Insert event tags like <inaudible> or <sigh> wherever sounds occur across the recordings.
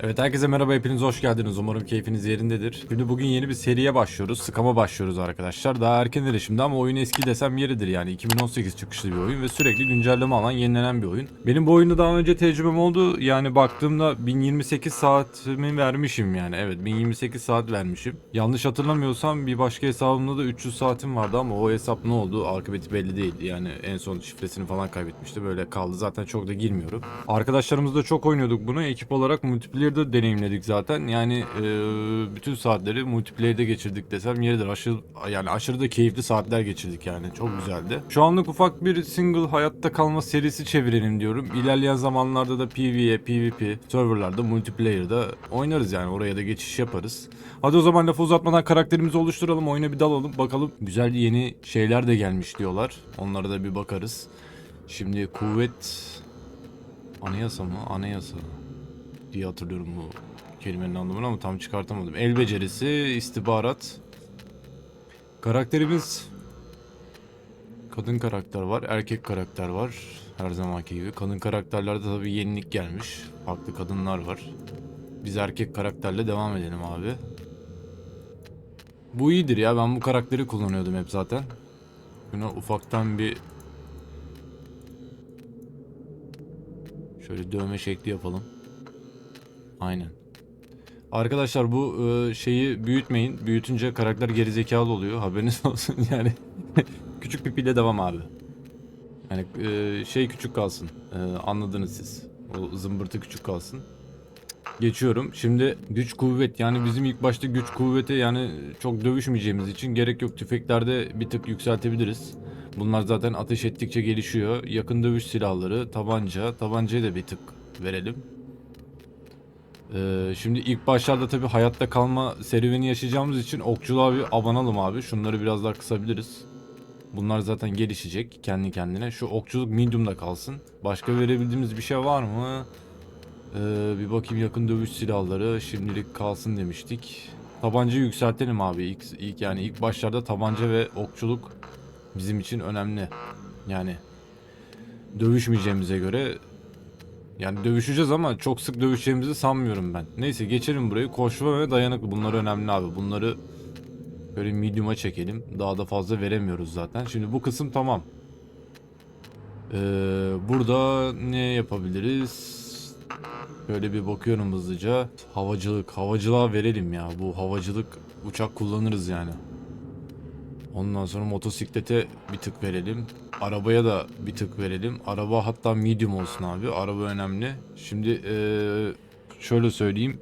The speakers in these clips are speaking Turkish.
Evet herkese merhaba hepiniz hoş geldiniz. Umarım keyfiniz yerindedir. Şimdi bugün yeni bir seriye başlıyoruz. Skama başlıyoruz arkadaşlar. Daha erken erişimde ama oyun eski desem yeridir yani. 2018 çıkışlı bir oyun ve sürekli güncelleme alan yenilenen bir oyun. Benim bu oyunda daha önce tecrübem oldu. Yani baktığımda 1028 saatimi vermişim yani. Evet 1028 saat vermişim. Yanlış hatırlamıyorsam bir başka hesabımda da 300 saatim vardı ama o hesap ne oldu? Akıbeti belli değil. Yani en son şifresini falan kaybetmişti. Böyle kaldı. Zaten çok da girmiyorum. Arkadaşlarımızla çok oynuyorduk bunu. Ekip olarak multiplayer'da deneyimledik zaten. Yani e, bütün saatleri multiplayer'de geçirdik desem yeridir. Aşırı, yani aşırı da keyifli saatler geçirdik yani. Çok güzeldi. Şu anlık ufak bir single hayatta kalma serisi çevirelim diyorum. İlerleyen zamanlarda da PvE, PvP, serverlarda, multiplayer'da oynarız yani. Oraya da geçiş yaparız. Hadi o zaman lafı uzatmadan karakterimizi oluşturalım. Oyuna bir dalalım. Bakalım güzel yeni şeyler de gelmiş diyorlar. Onlara da bir bakarız. Şimdi kuvvet Anayasa mı? Anayasa diye hatırlıyorum bu kelimenin anlamını ama tam çıkartamadım. El becerisi, istihbarat. Karakterimiz kadın karakter var, erkek karakter var. Her zamanki gibi. Kadın karakterlerde tabii yenilik gelmiş. Farklı kadınlar var. Biz erkek karakterle devam edelim abi. Bu iyidir ya. Ben bu karakteri kullanıyordum hep zaten. Buna ufaktan bir Şöyle dövme şekli yapalım. Aynen. Arkadaşlar bu e, şeyi büyütmeyin. Büyütünce karakter gerizekalı oluyor. Haberiniz <laughs> olsun yani. <laughs> küçük pipiyle devam abi. Yani e, şey küçük kalsın. E, anladınız siz. O zımbırtı küçük kalsın. Geçiyorum. Şimdi güç kuvvet yani bizim ilk başta güç kuvvete yani çok dövüşmeyeceğimiz için gerek yok. Tüfeklerde bir tık yükseltebiliriz. Bunlar zaten ateş ettikçe gelişiyor. Yakın dövüş silahları, tabanca. Tabancayı da bir tık verelim. Ee, şimdi ilk başlarda tabii hayatta kalma serüveni yaşayacağımız için okçuluğa bir abanalım abi. Şunları biraz daha kısabiliriz. Bunlar zaten gelişecek kendi kendine. Şu okçuluk medium'da kalsın. Başka verebildiğimiz bir şey var mı? Ee, bir bakayım yakın dövüş silahları şimdilik kalsın demiştik. Tabancayı yükseltelim abi. İlk, ilk yani ilk başlarda tabanca ve okçuluk bizim için önemli. Yani dövüşmeyeceğimize göre yani dövüşeceğiz ama çok sık dövüşeceğimizi sanmıyorum ben. Neyse geçelim burayı. Koşma ve dayanıklı bunlar önemli abi. Bunları böyle medium'a çekelim. Daha da fazla veremiyoruz zaten. Şimdi bu kısım tamam. Ee, burada ne yapabiliriz? Böyle bir bakıyorum hızlıca. Havacılık. Havacılığa verelim ya. Bu havacılık uçak kullanırız yani. Ondan sonra motosiklete bir tık verelim. Arabaya da bir tık verelim. Araba hatta medium olsun abi. Araba önemli. Şimdi eee, şöyle söyleyeyim.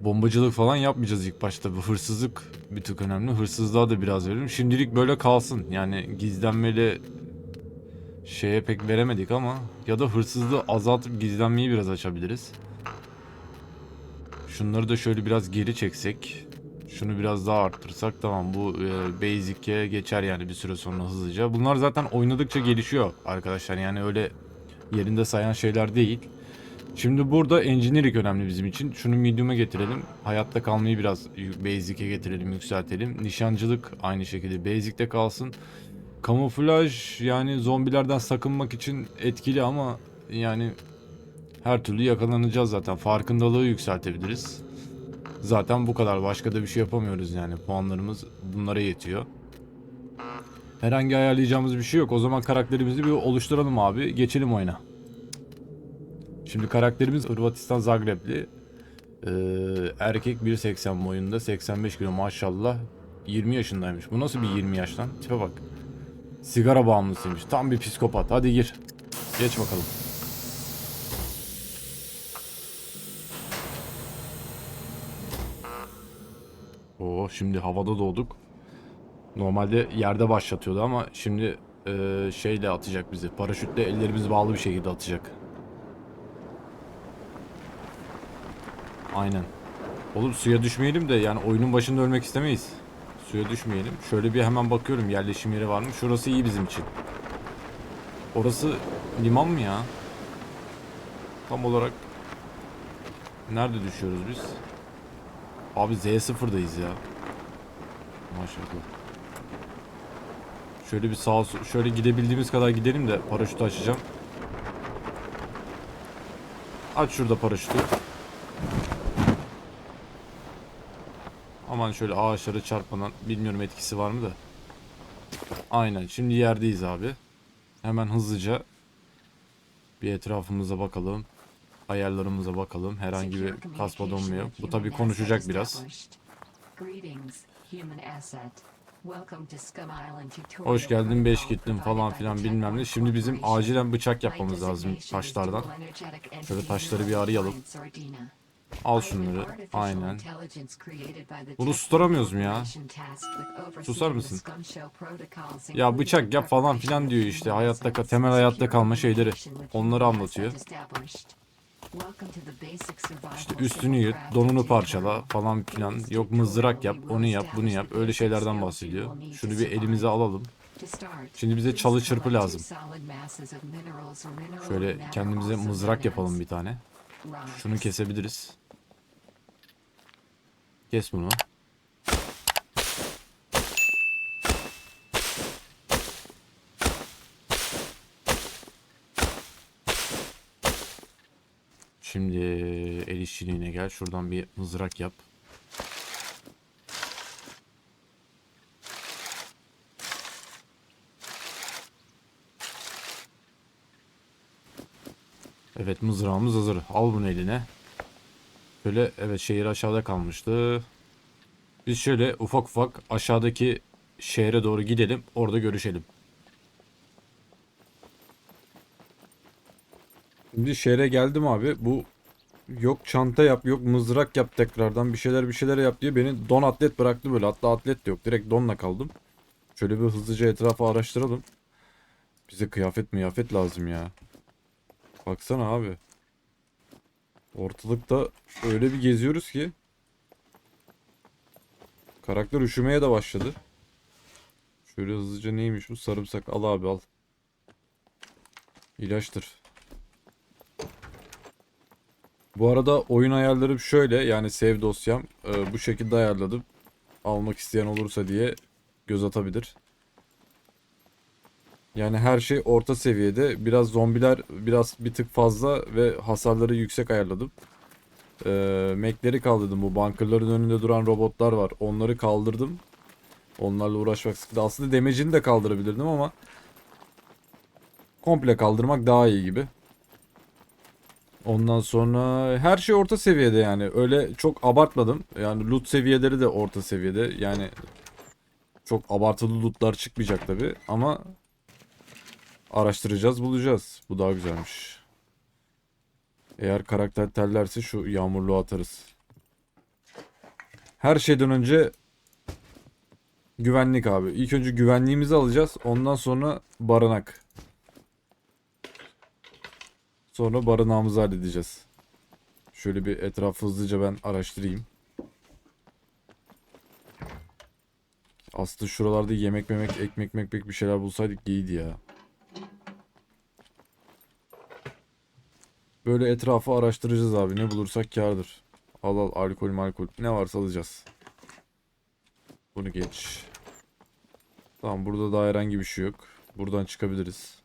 Bombacılık falan yapmayacağız ilk başta. Bu hırsızlık bir tık önemli. Hırsızlığa da biraz verelim. Şimdilik böyle kalsın. Yani gizlenmeli şeye pek veremedik ama ya da hırsızlığı azaltıp gizlenmeyi biraz açabiliriz. Şunları da şöyle biraz geri çeksek. Şunu biraz daha arttırsak tamam bu e, basic'e geçer yani bir süre sonra hızlıca. Bunlar zaten oynadıkça gelişiyor arkadaşlar yani öyle yerinde sayan şeyler değil. Şimdi burada engineering önemli bizim için. Şunu medium'a getirelim. Hayatta kalmayı biraz basic'e getirelim, yükseltelim. Nişancılık aynı şekilde basic'te kalsın. Kamuflaj yani zombilerden sakınmak için etkili ama yani her türlü yakalanacağız zaten. Farkındalığı yükseltebiliriz. Zaten bu kadar. Başka da bir şey yapamıyoruz yani. Puanlarımız bunlara yetiyor. Herhangi ayarlayacağımız bir şey yok. O zaman karakterimizi bir oluşturalım abi. Geçelim oyuna. Şimdi karakterimiz Hırvatistan Zagrebli. Ee, erkek 1.80 boyunda 85 kilo maşallah 20 yaşındaymış. Bu nasıl bir 20 yaş lan? Tipe bak. Sigara bağımlısıymış. Tam bir psikopat. Hadi gir. Geç bakalım. Oo şimdi havada doğduk. Normalde yerde başlatıyordu ama şimdi e, şeyle atacak bizi. Paraşütle ellerimiz bağlı bir şekilde atacak. Aynen. Oğlum suya düşmeyelim de yani oyunun başında ölmek istemeyiz. Suya düşmeyelim. Şöyle bir hemen bakıyorum yerleşim yeri var mı? Şurası iyi bizim için. Orası liman mı ya? Tam olarak nerede düşüyoruz biz? Abi Z0'dayız ya. Maşallah. Şöyle bir sağa şöyle gidebildiğimiz kadar gidelim de paraşütü açacağım. Aç şurada paraşütü. Aman şöyle ağaçları çarpmadan bilmiyorum etkisi var mı da. Aynen şimdi yerdeyiz abi. Hemen hızlıca bir etrafımıza bakalım. Ayarlarımıza bakalım. Herhangi bir kasma donmuyor. Bu tabi konuşacak biraz. Hoş geldin, beş gittin falan filan bilmem ne. Şimdi bizim acilen bıçak yapmamız lazım taşlardan. Şöyle taşları bir arayalım. Al şunları. Aynen. Bunu susturamıyoruz mu ya? Susar mısın? Ya bıçak yap falan filan diyor işte. Hayatta temel hayatta kalma şeyleri. Onları anlatıyor. İşte üstünü yırt, donunu parçala falan filan. Yok mızrak yap, onu yap, bunu yap. Öyle şeylerden bahsediyor. Şunu bir elimize alalım. Şimdi bize çalı çırpı lazım. Şöyle kendimize mızrak yapalım bir tane. Şunu kesebiliriz. Kes bunu. Şimdi el işçiliğine gel. Şuradan bir mızrak yap. Evet mızrağımız hazır. Al bunu eline. Şöyle evet şehir aşağıda kalmıştı. Biz şöyle ufak ufak aşağıdaki şehre doğru gidelim. Orada görüşelim. Şimdi şehre geldim abi. Bu yok çanta yap yok mızrak yap tekrardan bir şeyler bir şeyler yap diye beni don atlet bıraktı böyle. Hatta atlet de yok. Direkt donla kaldım. Şöyle bir hızlıca etrafı araştıralım. Bize kıyafet miyafet lazım ya. Baksana abi. Ortalıkta öyle bir geziyoruz ki. Karakter üşümeye de başladı. Şöyle hızlıca neymiş bu sarımsak al abi al. İlaçtır. Bu arada oyun ayarlarım şöyle yani save dosyam e, bu şekilde ayarladım. Almak isteyen olursa diye göz atabilir. Yani her şey orta seviyede. Biraz zombiler biraz bir tık fazla ve hasarları yüksek ayarladım. Ee, Mekleri kaldırdım. Bu bunkerların önünde duran robotlar var. Onları kaldırdım. Onlarla uğraşmak sıkıntı. Aslında demecini de kaldırabilirdim ama komple kaldırmak daha iyi gibi. Ondan sonra her şey orta seviyede yani. Öyle çok abartmadım. Yani loot seviyeleri de orta seviyede. Yani çok abartılı lootlar çıkmayacak tabi ama Araştıracağız, bulacağız. Bu daha güzelmiş. Eğer karakter tellerse şu yağmurluğu atarız. Her şeyden önce güvenlik abi. İlk önce güvenliğimizi alacağız. Ondan sonra barınak. Sonra barınağımızı halledeceğiz. Şöyle bir etrafı hızlıca ben araştırayım. Aslında şuralarda yemek memek, ekmek mekmek bir şeyler bulsaydık iyiydi ya. Böyle etrafı araştıracağız abi. Ne bulursak kârdır. Al al alkol malkol. Ne varsa alacağız. Bunu geç. Tamam burada daha herhangi bir şey yok. Buradan çıkabiliriz.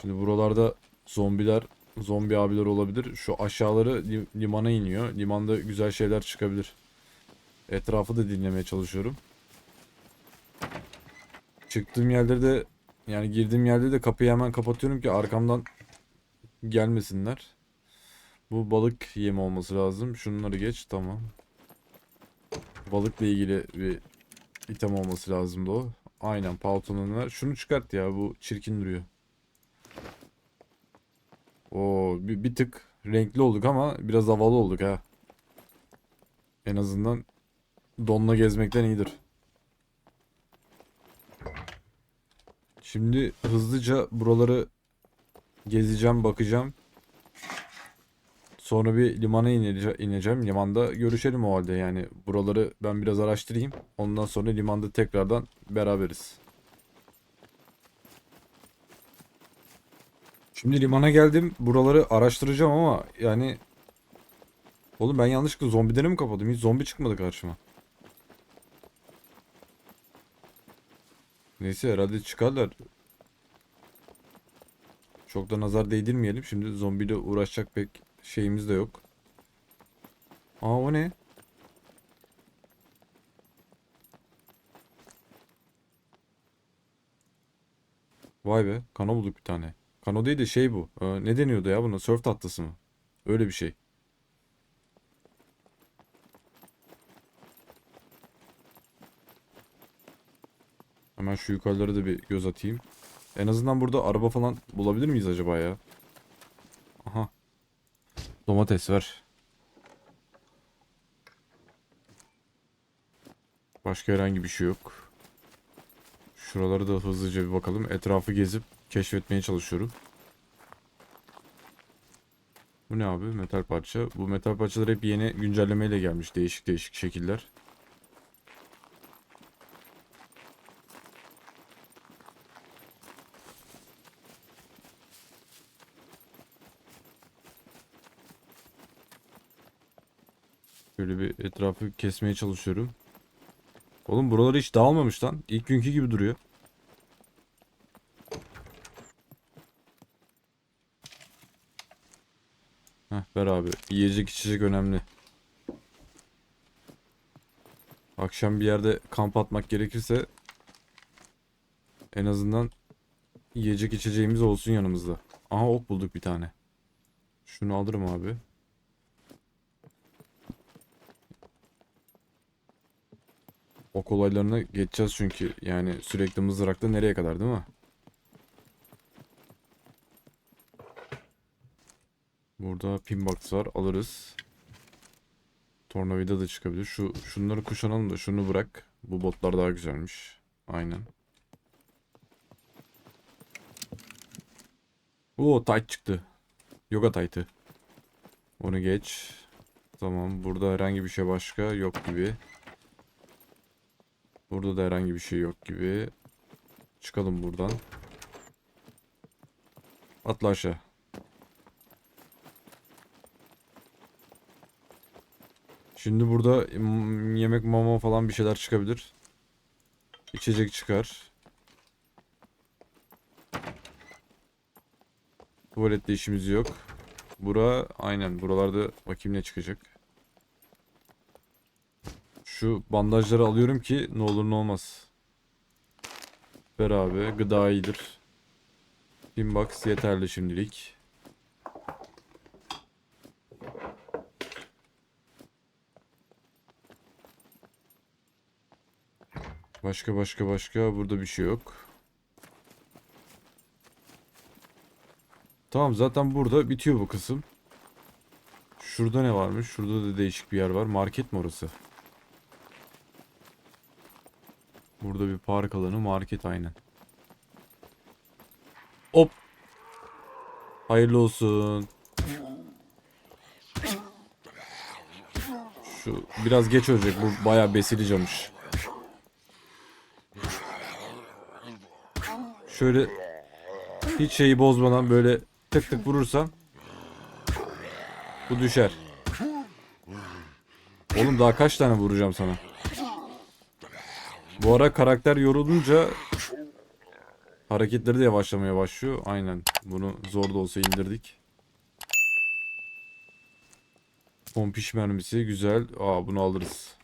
Şimdi buralarda zombiler, zombi abiler olabilir. Şu aşağıları li- limana iniyor. Limanda güzel şeyler çıkabilir. Etrafı da dinlemeye çalışıyorum. Çıktığım yerlerde de yani girdiğim yerde de kapıyı hemen kapatıyorum ki arkamdan gelmesinler. Bu balık yemi olması lazım. Şunları geç tamam. Balıkla ilgili bir item olması lazımdı o. Aynen pantolonlar. Şunu çıkart ya bu çirkin duruyor. O bir, bir tık renkli olduk ama biraz havalı olduk ha. En azından donla gezmekten iyidir. Şimdi hızlıca buraları gezeceğim, bakacağım. Sonra bir limana inece- ineceğim. Limanda görüşelim o halde yani. Buraları ben biraz araştırayım. Ondan sonra limanda tekrardan beraberiz. Şimdi limana geldim. Buraları araştıracağım ama yani... Oğlum ben yanlışlıkla zombileri mi kapadım? Hiç zombi çıkmadı karşıma. Neyse herhalde çıkarlar. Çok da nazar değdirmeyelim. Şimdi zombiyle uğraşacak pek şeyimiz de yok. Aa o ne? Vay be kana bulduk bir tane. Kano değil de şey bu. Ee, ne deniyordu ya buna? Surf tatlısı mı? Öyle bir şey. Hemen şu yukarılara da bir göz atayım. En azından burada araba falan bulabilir miyiz acaba ya? Aha. Domates ver. Başka herhangi bir şey yok. Şuraları da hızlıca bir bakalım. Etrafı gezip keşfetmeye çalışıyorum. Bu ne abi? Metal parça. Bu metal parçalar hep yeni güncellemeyle gelmiş. Değişik değişik şekiller. Şöyle bir etrafı kesmeye çalışıyorum. Oğlum buraları hiç dağılmamış lan. İlk günkü gibi duruyor. Ver abi. Yiyecek içecek önemli. Akşam bir yerde kamp atmak gerekirse en azından yiyecek içeceğimiz olsun yanımızda. Aha ok bulduk bir tane. Şunu alırım abi. Ok olaylarına geçeceğiz çünkü yani sürekli mızrakta nereye kadar değil mi? Burada pinbox var alırız. Tornavida da çıkabilir. Şu şunları kuşanalım da şunu bırak. Bu botlar daha güzelmiş. Aynen. Oo tight çıktı. Yoga tight'ı. Onu geç. Tamam burada herhangi bir şey başka yok gibi. Burada da herhangi bir şey yok gibi. Çıkalım buradan. Atla aşağı. Şimdi burada yemek mama falan bir şeyler çıkabilir. İçecek çıkar. Tuvalette işimiz yok. Bura aynen buralarda bakayım ne çıkacak. Şu bandajları alıyorum ki ne olur ne olmaz. Ver abi gıda iyidir. Pinbox yeterli şimdilik. Başka başka başka burada bir şey yok. Tamam zaten burada bitiyor bu kısım. Şurada ne varmış? Şurada da değişik bir yer var. Market mi orası? Burada bir park alanı, market aynen. Hop. Hayırlı olsun. Şu biraz geç ölecek. Bu bayağı besili camış. Şöyle hiç şeyi bozmadan böyle tık tık vurursam bu düşer. Oğlum daha kaç tane vuracağım sana? Bu ara karakter yorulunca hareketleri de yavaşlamaya başlıyor. Aynen. Bunu zor da olsa indirdik. Pompiş mermisi güzel. Aa bunu alırız.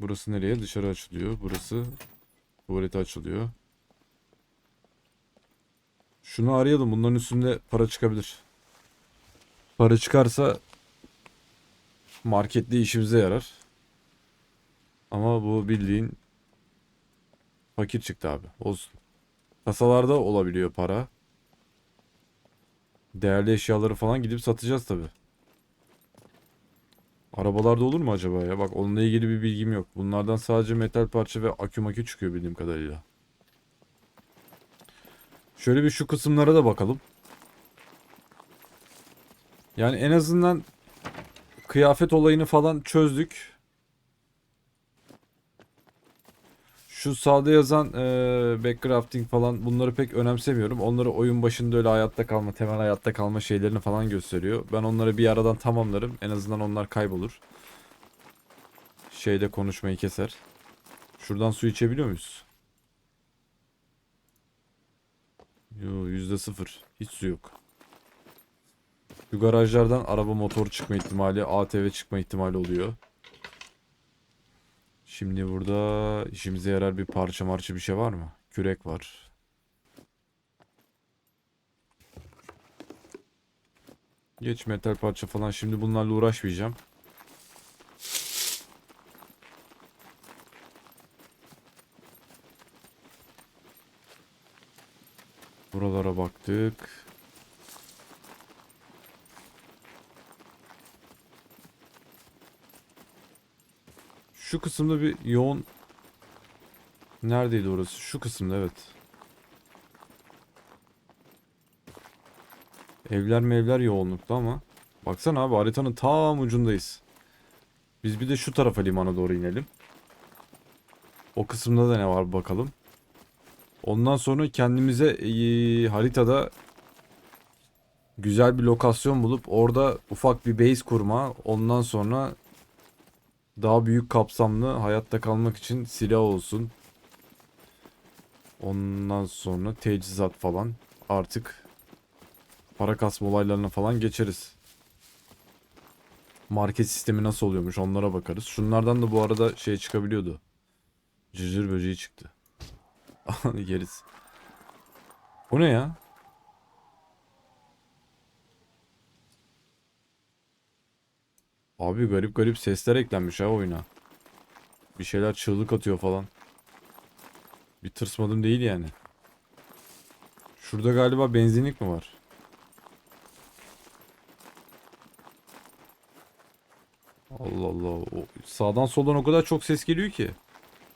Burası nereye? Dışarı açılıyor. Burası tuvalete açılıyor. Şunu arayalım. Bunların üstünde para çıkabilir. Para çıkarsa markette işimize yarar. Ama bu bildiğin fakir çıktı abi. Olsun. Kasalarda olabiliyor para. Değerli eşyaları falan gidip satacağız tabi. Arabalarda olur mu acaba ya? Bak onunla ilgili bir bilgim yok. Bunlardan sadece metal parça ve akü makü çıkıyor bildiğim kadarıyla. Şöyle bir şu kısımlara da bakalım. Yani en azından kıyafet olayını falan çözdük. Şu sağda yazan eee backcrafting falan bunları pek önemsemiyorum. Onları oyun başında öyle hayatta kalma, temel hayatta kalma şeylerini falan gösteriyor. Ben onları bir aradan tamamlarım. En azından onlar kaybolur. Şeyde konuşmayı keser. Şuradan su içebiliyor muyuz? Yo yüzde sıfır. Hiç su yok. Şu garajlardan araba motor çıkma ihtimali, ATV çıkma ihtimali oluyor. Şimdi burada işimize yarar bir parça marça bir şey var mı? Kürek var. Geç metal parça falan. Şimdi bunlarla uğraşmayacağım. Buralara baktık. Şu kısımda bir yoğun Neredeydi orası? Şu kısımda evet. Evler mevler yoğunlukta ama. Baksana abi haritanın tam ucundayız. Biz bir de şu tarafa limana doğru inelim. O kısımda da ne var bakalım. Ondan sonra kendimize eee, haritada güzel bir lokasyon bulup orada ufak bir base kurma. Ondan sonra daha büyük kapsamlı hayatta kalmak için silah olsun. Ondan sonra teçhizat falan artık para kasma olaylarına falan geçeriz. Market sistemi nasıl oluyormuş onlara bakarız. Şunlardan da bu arada şey çıkabiliyordu. Cırcır böceği çıktı. <laughs> Yeriz. Bu ne ya? Abi garip garip sesler eklenmiş ha oyuna. Bir şeyler çığlık atıyor falan. Bir tırsmadım değil yani. Şurada galiba benzinlik mi var? Allah Allah. Sağdan soldan o kadar çok ses geliyor ki.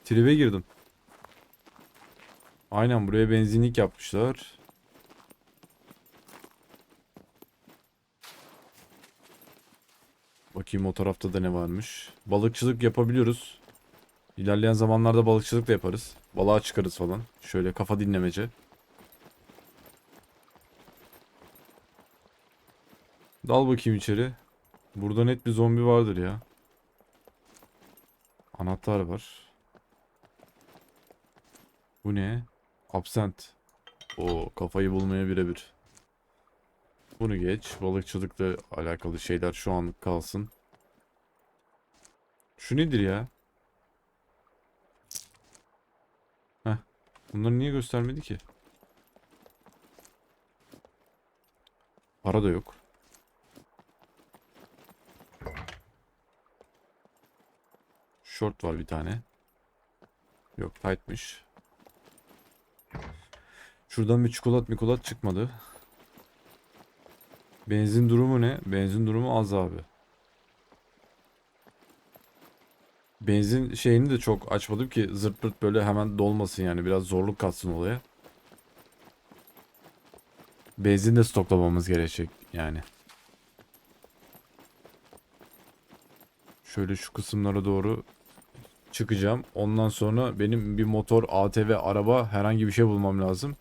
Tribe girdim. Aynen buraya benzinlik yapmışlar. Bakayım o tarafta da ne varmış. Balıkçılık yapabiliyoruz. İlerleyen zamanlarda balıkçılık da yaparız. Balığa çıkarız falan. Şöyle kafa dinlemece. Dal bakayım içeri. Burada net bir zombi vardır ya. Anahtar var. Bu ne? Absent. O kafayı bulmaya birebir. Bunu geç. Balıkçılıkla alakalı şeyler şu anlık kalsın. Şu nedir ya? Heh. Bunları niye göstermedi ki? Para da yok. Short var bir tane. Yok tight'mış. Şuradan bir çikolat mikolat çıkmadı. Benzin durumu ne? Benzin durumu az abi. Benzin şeyini de çok açmadım ki zırt pırt böyle hemen dolmasın yani biraz zorluk katsın olaya. Benzin de stoklamamız gerekecek yani. Şöyle şu kısımlara doğru çıkacağım. Ondan sonra benim bir motor, ATV, araba herhangi bir şey bulmam lazım.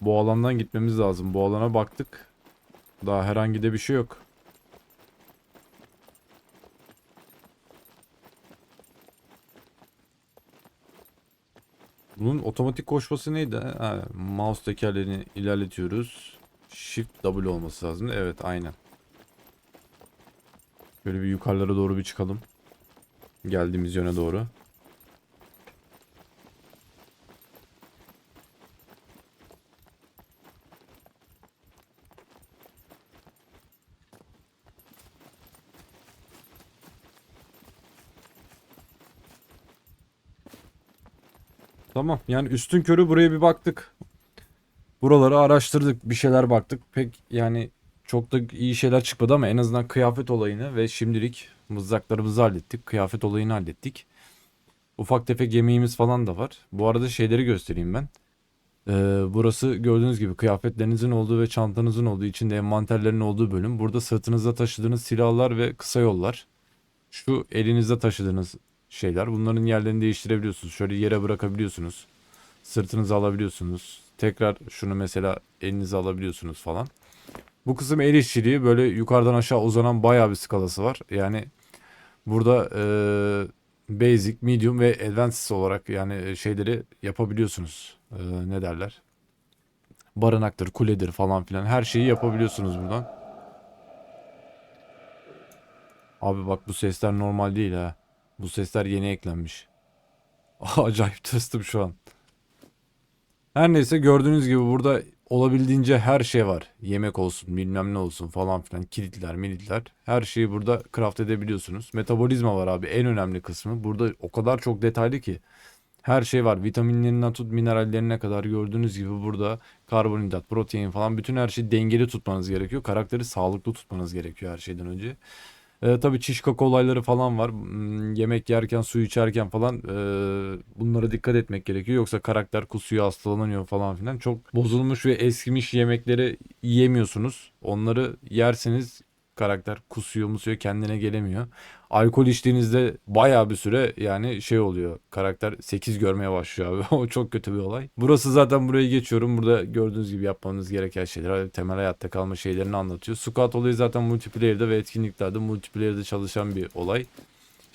Bu alandan gitmemiz lazım. Bu alana baktık. Daha herhangi de bir şey yok. Bunun otomatik koşması neydi? Ha, mouse tekerlerini ilerletiyoruz. Shift W olması lazım. Evet aynen. Böyle bir yukarılara doğru bir çıkalım. Geldiğimiz yöne doğru. Tamam. Yani üstün körü buraya bir baktık. Buraları araştırdık. Bir şeyler baktık. Pek yani çok da iyi şeyler çıkmadı ama en azından kıyafet olayını ve şimdilik mızraklarımızı hallettik. Kıyafet olayını hallettik. Ufak tefek yemeğimiz falan da var. Bu arada şeyleri göstereyim ben. Ee, burası gördüğünüz gibi kıyafetlerinizin olduğu ve çantanızın olduğu içinde envanterlerin olduğu bölüm. Burada sırtınızda taşıdığınız silahlar ve kısa yollar. Şu elinizde taşıdığınız şeyler. Bunların yerlerini değiştirebiliyorsunuz. Şöyle yere bırakabiliyorsunuz. Sırtınıza alabiliyorsunuz. Tekrar şunu mesela elinize alabiliyorsunuz falan. Bu kısım el işçiliği böyle yukarıdan aşağı uzanan bayağı bir skalası var. Yani burada eee, basic, medium ve advanced olarak yani şeyleri yapabiliyorsunuz. Eee, ne derler? Barınaktır, kuledir falan filan her şeyi yapabiliyorsunuz buradan. Abi bak bu sesler normal değil ha. Bu sesler yeni eklenmiş. <laughs> Acayip tırstım şu an. Her neyse gördüğünüz gibi burada olabildiğince her şey var. Yemek olsun bilmem ne olsun falan filan kilitler militler. Her şeyi burada craft edebiliyorsunuz. Metabolizma var abi en önemli kısmı. Burada o kadar çok detaylı ki. Her şey var. Vitaminlerinden tut minerallerine kadar gördüğünüz gibi burada karbonhidrat, protein falan bütün her şeyi dengeli tutmanız gerekiyor. Karakteri sağlıklı tutmanız gerekiyor her şeyden önce. Ee, tabii çiş kaka olayları falan var. Hmm, yemek yerken, su içerken falan ee, bunlara dikkat etmek gerekiyor. Yoksa karakter kusuyor, hastalanıyor falan filan. Çok bozulmuş ve eskimiş yemekleri yiyemiyorsunuz. Onları yerseniz karakter kusuyor musuyor kendine gelemiyor. Alkol içtiğinizde bayağı bir süre yani şey oluyor. Karakter 8 görmeye başlıyor abi. <laughs> o çok kötü bir olay. Burası zaten buraya geçiyorum. Burada gördüğünüz gibi yapmanız gereken şeyler. Temel hayatta kalma şeylerini anlatıyor. Squat olayı zaten multiplayer'de ve etkinliklerde multiplayer'de çalışan bir olay.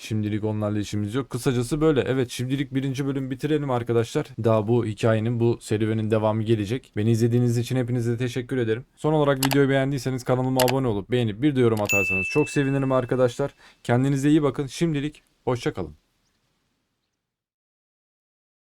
Şimdilik onlarla işimiz yok. Kısacası böyle. Evet şimdilik birinci bölüm bitirelim arkadaşlar. Daha bu hikayenin bu serüvenin devamı gelecek. Beni izlediğiniz için hepinize teşekkür ederim. Son olarak videoyu beğendiyseniz kanalıma abone olup beğenip bir de yorum atarsanız çok sevinirim arkadaşlar. Kendinize iyi bakın. Şimdilik hoşçakalın.